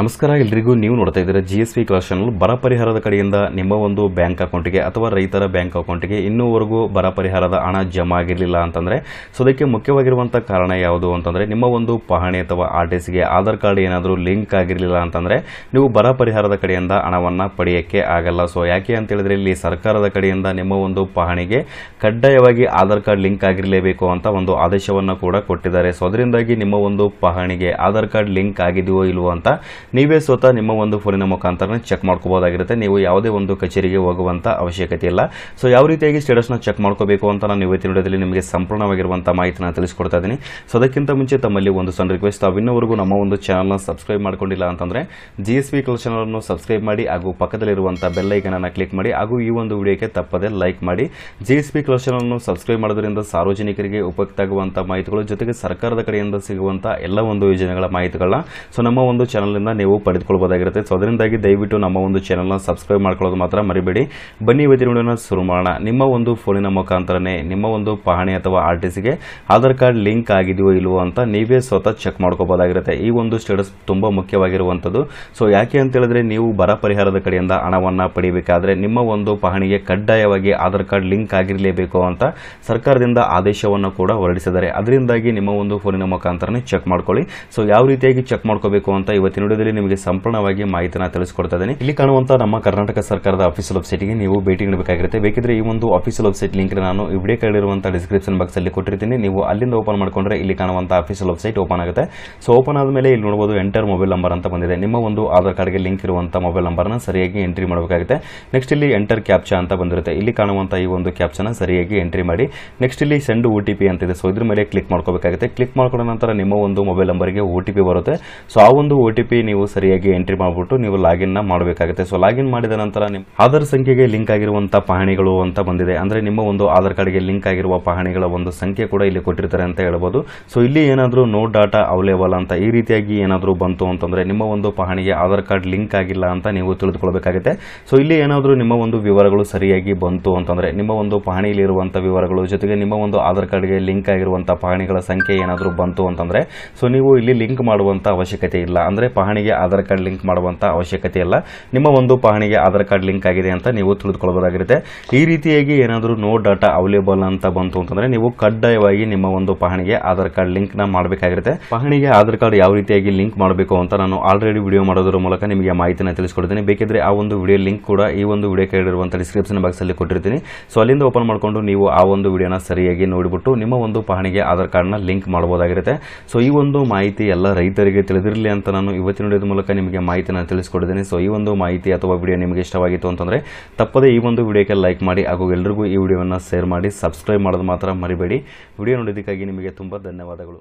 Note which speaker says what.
Speaker 1: ನಮಸ್ಕಾರ, ಎಲ್ರಿಗೂ ನೀವು ನೋಡ್ತಾ ಇದ್ದೀರಾ G S V class channel ಬರ ಪರಿಹಾರದ ಕಡೆಯಿಂದ ನಿಮ್ಮ ಒಂದು ಬ್ಯಾಂಕ್ ಅಕೌಂಟಿಗೆ ಅಥವಾ ರೈತರ ಬ್ಯಾಂಕ್ ಅಕೌಂಟಿಗೆ ಇನ್ನೂವರೆಗೂ ಬರ ಪರಿಹಾರದ ಹಣ ಜಮಾ ಆಗಿರಲಿಲ್ಲ ಅಂತಂದರೆ, ಸೊ ಅದಕ್ಕೆ ಮುಖ್ಯವಾಗಿರುವಂಥ ಕಾರಣ ಯಾವುದು ಅಂತಂದರೆ, ನಿಮ್ಮ ಒಂದು ಪಹಣಿ ಅಥವಾ ಆರ್ ಟಿ ಸಿಗೆ ಆಧಾರ್ ಕಾರ್ಡ್ ಏನಾದರೂ ಲಿಂಕ್ ಆಗಿರಲಿಲ್ಲ ಅಂತಂದರೆ, ನೀವು ಬರ ಪರಿಹಾರದ ಕಡೆಯಿಂದ ಹಣವನ್ನು ಪಡೆಯೋಕ್ಕೆ ಆಗಲ್ಲ. ಸೊ ಯಾಕೆ ಅಂತ ಹೇಳಿದ್ರೆ, ಇಲ್ಲಿ ಸರ್ಕಾರದ ಕಡೆಯಿಂದ ನಿಮ್ಮ ಒಂದು ಪಹಣಿಗೆ ಕಡ್ಡಾಯವಾಗಿ ಆಧಾರ್ ಕಾರ್ಡ್ ಲಿಂಕ್ ಆಗಿರಲೇಬೇಕು ಅಂತ ಒಂದು ಆದೇಶವನ್ನು ಕೂಡ ಕೊಟ್ಟಿದ್ದಾರೆ. ಸೊ ಅದರಿಂದಾಗಿ ನಿಮ್ಮ ಒಂದು ಪಹಣಿಗೆ ಆಧಾರ್ ಕಾರ್ಡ್ ಲಿಂಕ್ ಆಗಿದೆಯೋ ಇಲ್ವೋ ಅಂತ ನೀವೇ ಸ್ವತಃ ನಿಮ್ಮ ಒಂದು ಫೋನಿನ ಮುಖಾಂತರ ಚೆಕ್ ಮಾಡ್ಕೋಬಹುದಾಗಿರುತ್ತೆ. ನೀವು ಯಾವುದೇ ಒಂದು ಕಚೇರಿಗೆ ಹೋಗುವಂತ ಅವಶ್ಯಕತೆ ಇಲ್ಲ. ಸೊ ಯಾವ ರೀತಿಯಾಗಿ ಸ್ಟೇಟಸ್ನ ಚೆಕ್ ಮಾಡ್ಕೋಬೇಕು ಅಂತ ನಾನು ಇವತ್ತಿನ ವಿಡಿಯೋದಲ್ಲಿ ನಿಮಗೆ ಸಂಪೂರ್ಣವಾಗಿರುವಂಥ ಮಾಹಿತಿನ ತಿಳಿಸ್ಕೊಡ್ತಾ ಇದ್ದೀನಿ. ಸೊ ಅದಕ್ಕಿಂತ ಮುಂಚೆ ತಮ್ಮಲ್ಲಿ ಒಂದು ಸಣ್ಣ ರಿಕ್ವೆಸ್ಟ್ ಇನ್ನೂವರೆಗೂ ನಮ್ಮ ಒಂದು ಚಾನಲ್ನ ಸಬ್ಸ್ಕ್ರೈಬ್ ಮಾಡ್ಕೊಂಡಿಲ್ಲ ಅಂತಂದ್ರೆ ಜಿ ಎಸ್ ವಿ ಕಲ್ ಸಬ್ಸ್ಕ್ರೈಬ್ ಮಾಡಿ ಹಾಗೂ ಪಕ್ಕದಲ್ಲಿರುವಂಥ ಬೆಲ್ ಐಕನನ್ನು ಕ್ಲಿಕ್ ಮಾಡಿ ಹಾಗೂ ಈ ಒಂದು ವಿಡಿಯೋಕ್ಕೆ ತಪ್ಪದೆ ಲೈಕ್ ಮಾಡಿ. ಜಿ ಎಸ್ ಕ್ಲಬ್ ಚಾನಲ್ನು ಸಬ್ಸ್ಕ್ರೈಬ್ ಮಾಡೋದ್ರಿಂದ ಸಾರ್ವಜನಿಕರಿಗೆ ಉಪಯುಕ್ತ ಆಗುವಂಥ ಮಾಹಿತಿಗಳು, ಜೊತೆಗೆ ಸರ್ಕಾರದ ಕಡೆಯಿಂದ ಸಿಗುವಂಥ ಎಲ್ಲ ಒಂದು ಯೋಜನೆಗಳ ಮಾಹಿತಿಗಳನ್ನ. ಸೊ ನಮ್ಮ ಒಂದು ಚಾನಲ್ನಿಂದ ನೀವು ಪಡೆದುಕೊಳ್ಬೋದಾಗಿರುತ್ತೆ. ಸೊ ಅದರಿಂದಾಗಿ ದಯವಿಟ್ಟು ನಮ್ಮ ಒಂದು ಚಾನಲ್ನ ಸಬ್ಸ್ಕ್ರೈಬ್ ಮಾಡ್ಕೊಳ್ಳೋದು ಮಾತ್ರ ಮರಿಬೇಡಿ. ಬನ್ನಿ ಇವತ್ತಿನ ವಿಡಿಯೋನ ಶುರು ಮಾಡೋಣ. ನಿಮ್ಮ ಒಂದು ಫೋನಿನ ಮುಖಾಂತರನೇ, ನಿಮ್ಮ ಒಂದು ಪಹಣಿ ಅಥವಾ ಆರ್ ಟಿ ಸಿಗೆ ಆಧಾರ್ ಕಾರ್ಡ್ ಲಿಂಕ್ ಆಗಿದೆಯೋ ಇಲ್ವೋ ಅಂತ ನೀವೇ ಸ್ವತಃ ಚೆಕ್ ಮಾಡ್ಕೋಬೋದಾಗಿರುತ್ತೆ ಈ ಒಂದು ಸ್ಟೇಟಸ್ ತುಂಬ ಮುಖ್ಯವಾಗಿರುವಂಥದ್ದು. ಸೊ ಯಾಕೆ ಅಂತ ಹೇಳಿದ್ರೆ, ನೀವು ಬರ ಪರಿಹಾರದ ಕಡೆಯಿಂದ ಹಣವನ್ನು ಪಡಿಬೇಕಾದ್ರೆ, ನಿಮ್ಮ ಒಂದು ಪಹಣಿಗೆ ಕಡ್ಡಾಯವಾಗಿ ಆಧಾರ್ ಕಾರ್ಡ್ ಲಿಂಕ್ ಆಗಿರಲೇಬೇಕು ಅಂತ ಸರ್ಕಾರದಿಂದ ಆದೇಶವನ್ನು ಕೂಡ ಹೊರಡಿಸಿದ್ದಾರೆ. ಅದರಿಂದಾಗಿ ನಿಮ್ಮ ಒಂದು ಫೋನಿನ ಮುಖಾಂತರನೇ ಚೆಕ್ ಮಾಡ್ಕೊಳ್ಳಿ. ಸೊ ಯಾವ ರೀತಿಯಾಗಿ ಚೆಕ್ ಮಾಡ್ಕೋಬೇಕು ಅಂತ ಇವತ್ತಿನ ವಿಡಿಯೋದಲ್ಲಿ ನಿಮಗೆ ಸಂಪೂರ್ಣವಾಗಿ ಮಾಹಿತಿನ ತಿಳಿಸಿಕೊಡ್ತಾ ಇದ್ದೀನಿ ಇಲ್ಲಿ ಕಾಣುವಂತ ನಮ್ಮ ಕರ್ನಾಟಕ ಸರ್ಕಾರದ ಆಫೀಸಿಯಲ್ ವೆಬ್ಸೈಟ್ಗೆ ನೀವು ಭೇಟಿ ನೀಡಬೇಕಾಗಿರುತ್ತೆ. ಬೇಕಿದ್ರೆ ಈ ಒಂದು ಆಫೀಸಿಯಲ್ ವೆಬ್ಸೈಟ್ ಲಿಂಕ್ ನಾನು ಈ ವಿಡಿಯೋ ಡಿಸ್ಕ್ರಿಪ್ಷನ್ ಬಾಕ್ಸ್ ಅಲ್ಲಿ ಕೊಟ್ಟಿರ್ತೀನಿ. ನೀವು ಅಲ್ಲಿಂದ ಓಪನ್ ಮಾಡ್ಕೊಂಡ್ರೆ ಇಲ್ಲಿ ಕಾಣುವಂತ ಆಫೀಸಿಯಲ್ ವೆಬ್ಸೈಟ್ ಓಪನ್ ಆಗುತ್ತೆ. ಸೊ ಓಪನ್ ಆದಮೇಲೆ ಇಲ್ಲಿ ನೋಡಬಹುದು ಎಂಟರ್ ಮೊಬೈಲ್ ನಂಬರ್ ಅಂತ ಬಂದಿದೆ. ನಿಮ್ಮ ಒಂದು ಆಧಾರ್ ಕಾರ್ಡ್ಗೆ ಲಿಂಕ್ ಇರುವಂತಹ ಮೊಬೈಲ್ ನಂಬರ್ನ ಸರಿಯಾಗಿ ಎಂಟ್ರಿ ಮಾಡಬೇಕಾಗುತ್ತೆ. ನೆಕ್ಸ್ಟ್ ಇಲ್ಲಿ ಎಂಟರ್ ಕ್ಯಾಪ್ಚಾ ಅಂತ ಬಂದಿರುತ್ತೆ. ಇಲ್ಲಿ ಕಾಣುವಂತಹ ಈ ಒಂದು ಕ್ಯಾಪ್ಚನ ಸರಿಯಾಗಿ ಎಂಟ್ರಿ ಮಾಡಿ. ನೆಕ್ಸ್ಟ್ ಇಲ್ಲಿ ಸೆಂಡ್ ಒ ಟಿ ಪಿ ಅಂತ ಇದೆ. ಸೊ ಇದ್ರ ಮೇಲೆ ಕ್ಲಿಕ್ ಮಾಡ್ಕೋಬೇಕಾಗುತ್ತೆ. ಕ್ಲಿಕ್ ಮಾಡ್ಕೊಂಡ ನಂತರ ನಿಮ್ಮ ಒಂದು ಮೊಬೈಲ್ ನಂಬರ್ಗೆ ಒ ಟಿ ಪಿ ಬರುತ್ತೆ. ಸೊ ಆ ಒಂದು ಒ ಟಿ ಪಿ ನೀವು ಸರಿಯಾಗಿ ಎಂಟ್ರಿ ಮಾಡಿಬಿಟ್ಟು ನೀವು ಲಾಗಿನ್ ಮಾಡಬೇಕಾಗುತ್ತೆ. ಸೊ ಲಾಗಿನ್ ಮಾಡಿದ ನಂತರ ನಿಮ್ಮ ಆಧಾರ್ ಸಂಖ್ಯೆಗೆ ಲಿಂಕ್ ಆಗಿರುವಂತಹ ಪಹಣಿಗಳು ಅಂತ ಬಂದಿದೆ. ಅಂದ್ರೆ ನಿಮ್ಮ ಒಂದು ಆಧಾರ್ ಕಾರ್ಡ್ಗೆ ಲಿಂಕ್ ಆಗಿರುವ ಪಹಣಿಗಳ ಒಂದು ಸಂಖ್ಯೆ ಕೂಡ ಇಲ್ಲಿ ಕೊಟ್ಟಿರ್ತಾರೆ ಅಂತ ಹೇಳ್ಬೋದು. ಸೊ ಇಲ್ಲಿ ಏನಾದರೂ ನೋ ಡಾಟಾ ಅವೈಲೇಬಲ್ ಅಂತ ಈ ರೀತಿಯಾಗಿ ಏನಾದರೂ ಬಂತು ಅಂತಂದ್ರೆ ನಿಮ್ಮ ಒಂದು ಪಹಣಿಗೆ ಆಧಾರ್ ಕಾರ್ಡ್ ಲಿಂಕ್ ಆಗಿಲ್ಲ ಅಂತ ನೀವು ತಿಳಿದುಕೊಳ್ಬೇಕಾಗುತ್ತೆ. ಸೊ ಇಲ್ಲಿ ಏನಾದರೂ ನಿಮ್ಮ ಒಂದು ವಿವರಗಳು ಸರಿಯಾಗಿ ಬಂತು ಅಂತಂದ್ರೆ ನಿಮ್ಮ ಒಂದು ಪಹಣಿಯಲ್ಲಿ ಇರುವಂತಹ ವಿವರಗಳು, ಜೊತೆಗೆ ನಿಮ್ಮ ಒಂದು ಆಧಾರ್ ಕಾರ್ಡ್ಗೆ ಲಿಂಕ್ ಆಗಿರುವಂತಹ ಪಹಣಿಗಳ ಸಂಖ್ಯೆ ಏನಾದರೂ ಬಂತು ಅಂತಂದ್ರೆ ಸೊ ನೀವು ಇಲ್ಲಿ ಲಿಂಕ್ ಮಾಡುವಂಥ ಅವಶ್ಯಕತೆ ಇಲ್ಲ. ಅಂದ್ರೆ ಪಹಣಿಗೆ ಆಧಾರ್ ಕಾರ್ಡ್ ಲಿಂಕ್ ಮಾಡುವಂಥ ಅವಶ್ಯಕತೆ ಇಲ್ಲ. ನಿಮ್ಮ ಒಂದು ಪಹಣಿಗೆ ಆಧಾರ್ ಕಾರ್ಡ್ ಲಿಂಕ್ ಆಗಿದೆ ಅಂತ ನೀವು ತಿಳಿದುಕೊಳ್ಬೋದಾಗಿರುತ್ತೆ ಈ ರೀತಿಯಾಗಿ ಏನಾದರೂ ನೋ ಡಾಟಾ ಅವೈಲೇಬಲ್ ಅಂತ ಬಂತು ಅಂತಂದ್ರೆ ನೀವು ಕಡ್ಡಾಯವಾಗಿ ನಿಮ್ಮ ಒಂದು ಪಹಣಿಗೆ ಆಧಾರ್ ಕಾರ್ಡ್ ಲಿಂಕ್ನ ಮಾಡಬೇಕಾಗಿರುತ್ತೆ. ಪಹಣಿಗೆ ಆಧಾರ್ ಕಾರ್ಡ್ ಯಾವ ರೀತಿಯಾಗಿ ಲಿಂಕ್ ಮಾಡಬೇಕು ಅಂತ ನಾನು ಆಲ್ರೆಡಿ ವಿಡಿಯೋ ಮಾಡೋದ್ರ ಮೂಲಕ ನಿಮಗೆ ಮಾಹಿತಿನ ತಿಳಿಸ್ಕೊಡ್ತೀನಿ. ಬೇಕಿದ್ರೆ ಆ ಒಂದು ವಿಡಿಯೋ ಲಿಂಕ್ ಕೂಡ ಈ ಒಂದು ವಿಡಿಯೋ ಕೆಳಗಿರುವಂಥ ಡಿಸ್ಕ್ರಿಪ್ಷನ್ ಬಾಕ್ಸ್ ಅಲ್ಲಿ ಕೊಟ್ಟಿರ್ತೀನಿ. ಸೊ ಅಲ್ಲಿಂದ ಓಪನ್ ಮಾಡ್ಕೊಂಡು ನೀವು ಆ ಒಂದು ವಿಡಿಯೋನ ಸರಿಯಾಗಿ ನೋಡಿಬಿಟ್ಟು ನಿಮ್ಮ ಒಂದು ಪಹಣಿಗೆ ಆಧಾರ್ ಕಾರ್ಡ್ನ ಲಿಂಕ್ ಮಾಡಬಹುದಾಗಿರುತ್ತೆ. ಸೊ ಈ ಒಂದು ಮಾಹಿತಿ ಎಲ್ಲ ರೈತರಿಗೆ ತಿಳಿದಿರಲಿ ಅಂತ ನಾನು ಇವತ್ತಿನ ವಿಡಿಯೋದ ಮೂಲಕ ನಿಮಗೆ ಮಾಹಿತಿ ನಾನು ತಿಳಿಸ್ಕೊಡಿದ್ದೀನಿ. ಸೊ ಈ ಒಂದು ಮಾಹಿತಿ ಅಥವಾ ವಿಡಿಯೋ ನಿಮಗೆ ಇಷ್ಟವಾಗಿತ್ತು ಅಂತಂದರೆ, ತಪ್ಪದೇ ಈ ಒಂದು ವಿಡಿಯೋಕ್ಕೆ ಲೈಕ್ ಮಾಡಿ ಹಾಗೂ ಎಲ್ರಿಗೂ ಈ ವಿಡಿಯೋವನ್ನು ಶೇರ್ ಮಾಡಿ ಸಬ್ಸ್ಕ್ರೈಬ್ ಮಾಡೋದು ಮಾತ್ರ ಮರಿಬೇಡಿ. ವಿಡಿಯೋ ನೋಡೋದಕ್ಕಾಗಿ ನಿಮಗೆ ತುಂಬ ಧನ್ಯವಾದಗಳು.